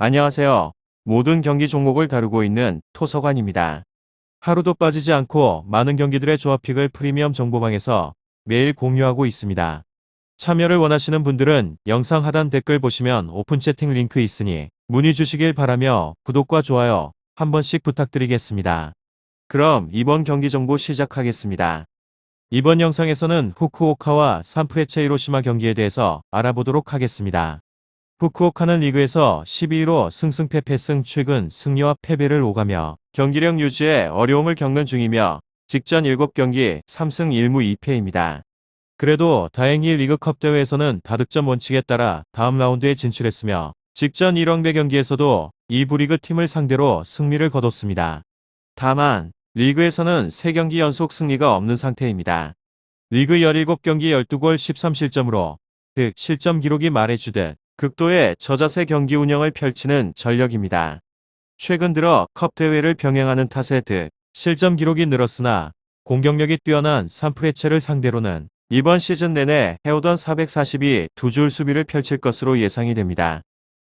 안녕하세요. 모든 경기 종목을 다루고 있는 토서관입니다. 하루도 빠지지 않고 많은 경기들의 조합픽을 프리미엄 정보방에서 매일 공유하고 있습니다. 참여를 원하시는 분들은 영상 하단 댓글 보시면 오픈 채팅 링크 있으니 문의 주시길 바라며 구독과 좋아요 한 번씩 부탁드리겠습니다. 그럼 이번 경기 정보 시작하겠습니다. 이번 영상에서는 후쿠오카와 산프레체 히로시마 경기에 대해서 알아보도록 하겠습니다. 후쿠오카는 리그에서 12위로 승승패패승 최근 승리와 패배를 오가며 경기력 유지에 어려움을 겪는 중이며 직전 7경기 3승 1무 2패입니다. 그래도 다행히 리그컵 대회에서는 다득점 원칙에 따라 다음 라운드에 진출했으며 직전 1왕배 경기에서도 이 부리그 팀을 상대로 승리를 거뒀습니다. 다만 리그에서는 3경기 연속 승리가 없는 상태입니다. 리그 17경기 12골 13실점으로 득 실점 기록이 말해주듯 극도의 저자세 경기 운영을 펼치는 전력입니다. 최근 들어 컵 대회를 병행하는 탓에 득 실점 기록이 늘었으나 공격력이 뛰어난 산프레체를 상대로는 이번 시즌 내내 해오던 442 두 줄 수비를 펼칠 것으로 예상이 됩니다.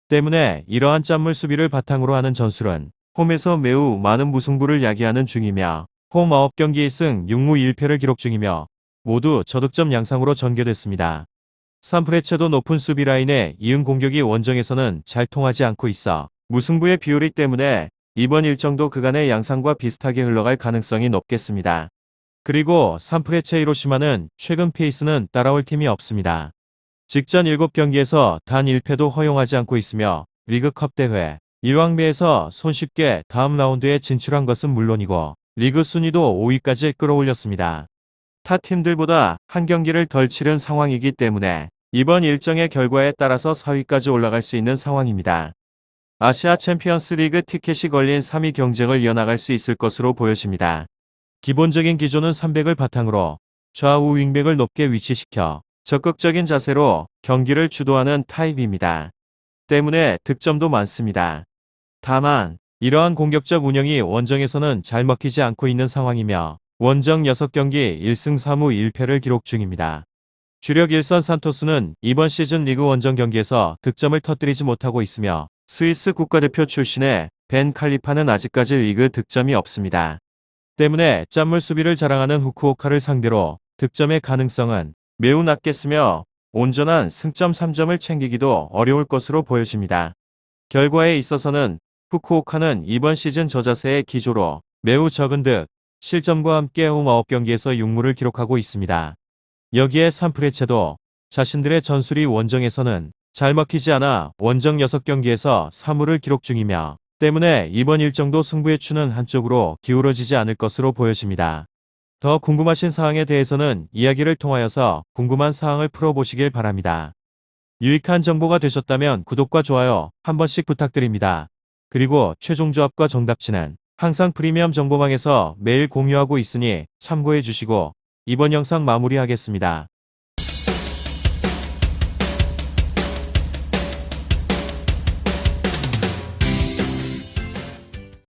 때문에 이러한 짠물 수비를 바탕으로 하는 전술은 홈에서 매우 많은 무승부를 야기하는 중이며 홈 9경기 1승 6무 1패를 기록 중이며 모두 저득점 양상으로 전개됐습니다. 산프레체도 높은 수비 라인에 이은 공격이 원정에서는 잘 통하지 않고 있어 무승부의 비율이 때문에 이번 일정도 그간의 양상과 비슷하게 흘러갈 가능성이 높겠습니다. 그리고 산프레체 히로시마는 최근 페이스는 따라올 팀이 없습니다. 직전 7경기에서 단 1패도 허용하지 않고 있으며 리그컵 대회 1왕배에서 손쉽게 다음 라운드에 진출한 것은 물론이고 리그 순위도 5위까지 끌어올렸습니다. 타 팀들보다 한 경기를 덜 치른 상황이기 때문에 이번 일정의 결과에 따라서 4위까지 올라갈 수 있는 상황입니다. 아시아 챔피언스 리그 티켓이 걸린 3위 경쟁을 이어나갈 수 있을 것으로 보여집니다. 기본적인 기조는 300을 바탕으로 좌우 윙백을 높게 위치시켜 적극적인 자세로 경기를 주도하는 타입입니다. 때문에 득점도 많습니다. 다만 이러한 공격적 운영이 원정에서는 잘 먹히지 않고 있는 상황이며 원정 6경기 1승 3무 1패를 기록 중입니다. 주력 일선 산토스는 이번 시즌 리그 원정 경기에서 득점을 터뜨리지 못하고 있으며 스위스 국가대표 출신의 벤 칼리파는 아직까지 리그 득점이 없습니다. 때문에 짠물 수비를 자랑하는 후쿠오카를 상대로 득점의 가능성은 매우 낮겠으며 온전한 승점 3점을 챙기기도 어려울 것으로 보여집니다. 결과에 있어서는 후쿠오카는 이번 시즌 저자세의 기조로 매우 적은 득 실점과 함께 홈 9경기에서 6무를 기록하고 있습니다. 여기에 산프레체도 자신들의 전술이 원정에서는 잘 먹히지 않아 원정 6경기에서 3무를 기록 중이며 때문에 이번 일정도 승부의 추는 한쪽으로 기울어지지 않을 것으로 보여집니다. 더 궁금하신 사항에 대해서는 이야기를 통하여서 궁금한 사항을 풀어보시길 바랍니다. 유익한 정보가 되셨다면 구독과 좋아요 한 번씩 부탁드립니다. 그리고 최종 조합과 정답치는 항상 프리미엄 정보방에서 매일 공유하고 있으니 참고해 주시고 이번 영상 마무리하겠습니다.